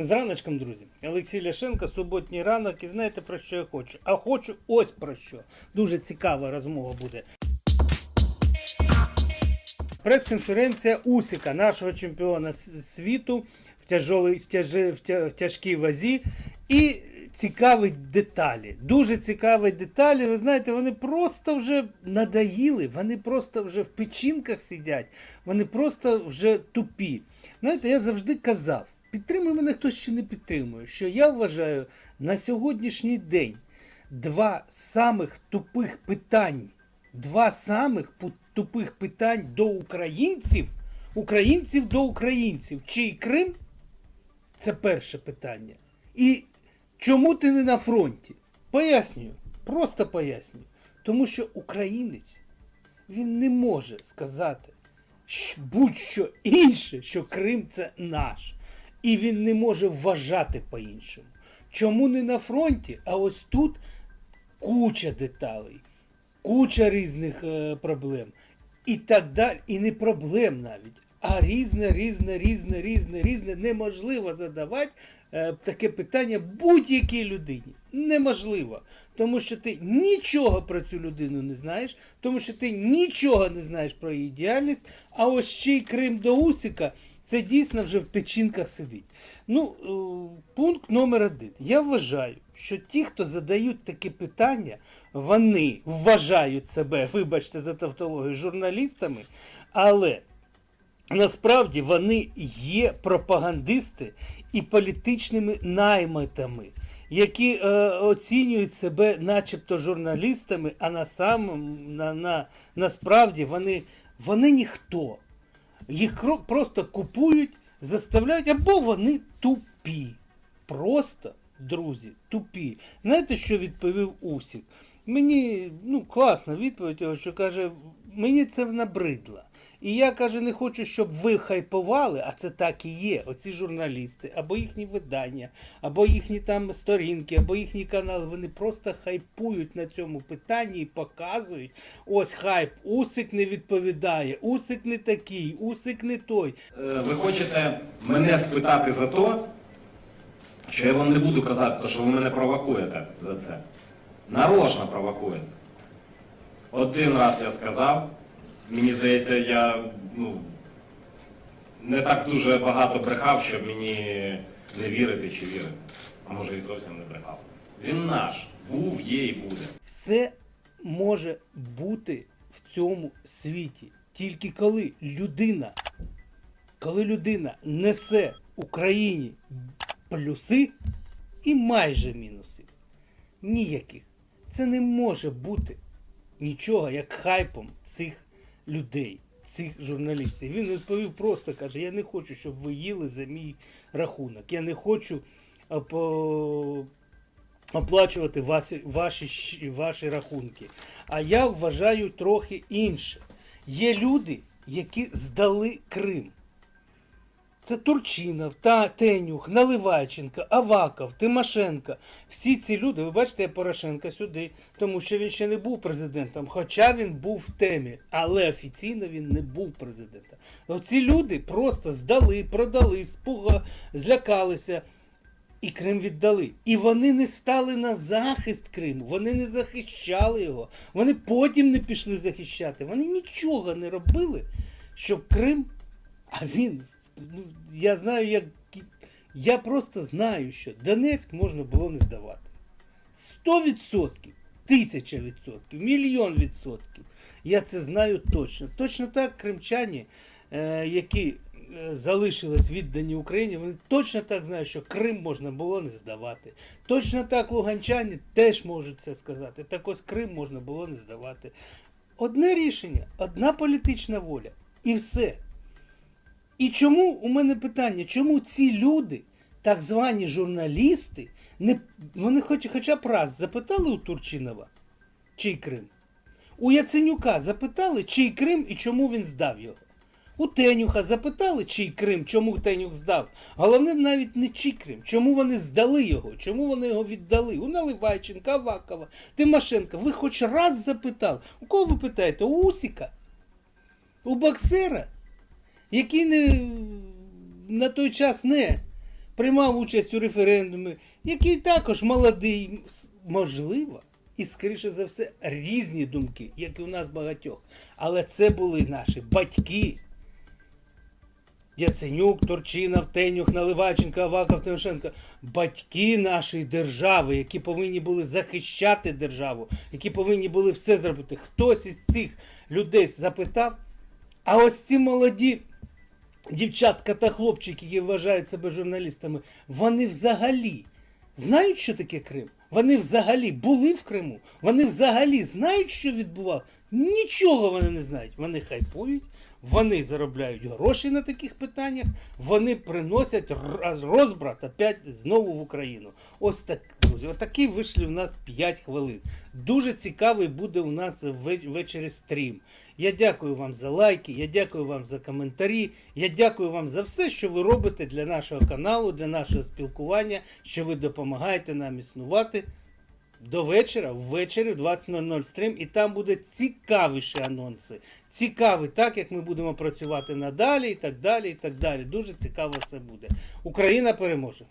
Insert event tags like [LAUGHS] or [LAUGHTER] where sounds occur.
З раночком, друзі. Олексій Ляшенко, суботній ранок, і знаєте про що я хочу? А хочу ось про що. Дуже цікава розмова буде. Прес-конференція Усіка, нашого чемпіона світу в, тяжолій, в, тяжі, в, тя, в тяжкій вазі. І цікаві деталі. Дуже цікаві деталі. Ви знаєте, вони просто вже надоїли, вони просто вже в печінках сидять, вони просто вже тупі. Знаєте, я завжди казав, підтримує мене хтось чи не підтримує, що я вважаю на сьогоднішній день два самих тупих питань, два самих тупих питань до українців, українців до українців. Чий Крим? Це перше питання. І чому ти не на фронті? Пояснюю, просто пояснюю. Тому що українець він не може сказати будь-що інше, що Крим це наш. І він не може вважати по-іншому. Чому не на фронті? А ось тут куча деталей, куча різних е, проблем. І так далі. І не проблем навіть, а різне, різне, різне, різне, різне. Неможливо задавати е, таке питання будь-якій людині. Неможливо. Тому що ти нічого про цю людину не знаєш, тому що ти нічого не знаєш про її діяльність, а ось ще й Крим до Усика, це дійсно вже в печінках сидить. Ну, е, пункт номер один. Я вважаю, що ті, хто задають такі питання, вони вважають себе, [LAUGHS] вибачте за тавтологію, журналістами, але насправді вони є пропагандисти і політичними наймитами, які е, оцінюють себе начебто журналістами, а на самом, на, на, насправді вони, вони ніхто. Їх просто купують, заставляють, або вони тупі. Просто, друзі, тупі. Знаєте, що відповів Усік? Мені ну, класна відповідь, його, що каже, мені це набридло. І я каже, не хочу, щоб ви хайпували, а це так і є. Оці журналісти, або їхні видання, або їхні там сторінки, або їхні канали. Вони просто хайпують на цьому питанні і показують. Ось хайп, Усик не відповідає, Усик не такий, Усик не той. Е, Ви хочете мене спитати за то, що я вам не буду казати, то що ви мене провокуєте за це. Нарочно провокуєте. Один раз я сказав, мені здається, я ну, не так дуже багато брехав, щоб мені не вірити чи вірити. А може і зовсім не брехав. Він наш, був, є і буде. Все може бути в цьому світі. Тільки коли людина, коли людина несе Україні плюси і майже мінуси. Ніяких. Це не може бути нічого як хайпом цих людей, цих журналістів. Він відповів просто каже: я не хочу, щоб ви їли за мій рахунок. Я не хочу оплачувати ваші, ваші, ваші рахунки. А я вважаю трохи інше. Є люди, які здали Крим. Це Турчинов, Тенюх, Наливайченко, Аваков, Тимошенко. Всі ці люди, ви бачите, я Порошенка сюди, тому що він ще не був президентом, хоча він був в темі, але офіційно він не був президентом. Оці люди просто здали, продали, спуга, злякалися. І Крим віддали. І вони не стали на захист Криму, вони не захищали його. Вони потім не пішли захищати. Вони нічого не робили, щоб Крим. А він. Ну, я знаю, як. Я просто знаю, що Донецьк можна було не здавати. Сто відсотків, тисяча відсотків, мільйон відсотків. Я це знаю точно. Точно так кримчані, е, які е, залишились віддані Україні, вони точно так знають, що Крим можна було не здавати. Точно так луганчані теж можуть це сказати. Так ось Крим можна було не здавати. Одне рішення, одна політична воля. І все. І чому у мене питання, чому ці люди, так звані журналісти, не, вони хоч, хоча б раз запитали у Турчинова, чий Крим? У Яценюка запитали, чий Крим і чому він здав його? У Тенюха запитали, чий Крим, чому Тенюх здав. Головне навіть не чий Крим, чому вони здали його, чому вони його віддали. У Наливайченка, Авакова, Тимошенка. Ви хоч раз запитали. У кого ви питаєте? У Усіка? У боксера? Який не, на той час не приймав участь у референдумі, який також молодий, можливо, і скоріше за все різні думки, як і у нас багатьох. Але це були наші батьки. Яценюк, Турчинов, Тенюх, Наливайченко, Аваков, Тимошенко. Батьки нашої держави, які повинні були захищати державу, які повинні були все зробити. Хтось із цих людей запитав, а ось ці молоді дівчатка та хлопчики, які вважають себе журналістами, вони взагалі знають, що таке Крим? Вони взагалі були в Криму? Вони взагалі знають, що відбувалося? Нічого вони не знають. Вони хайпують, вони заробляють гроші на таких питаннях, вони приносять розбрат опять знову в Україну. Ось так, друзі, отакий вийшли в нас 5 хвилин. Дуже цікавий буде у нас вве- ввечері стрім. Я дякую вам за лайки, я дякую вам за коментарі. Я дякую вам за все, що ви робите для нашого каналу, для нашого спілкування, що ви допомагаєте нам існувати. До вечора, ввечері в 20.00 стрім, і там буде цікавіші анонси. Цікавий, так як ми будемо працювати надалі, і так далі, і так далі. Дуже цікаво це буде. Україна переможе.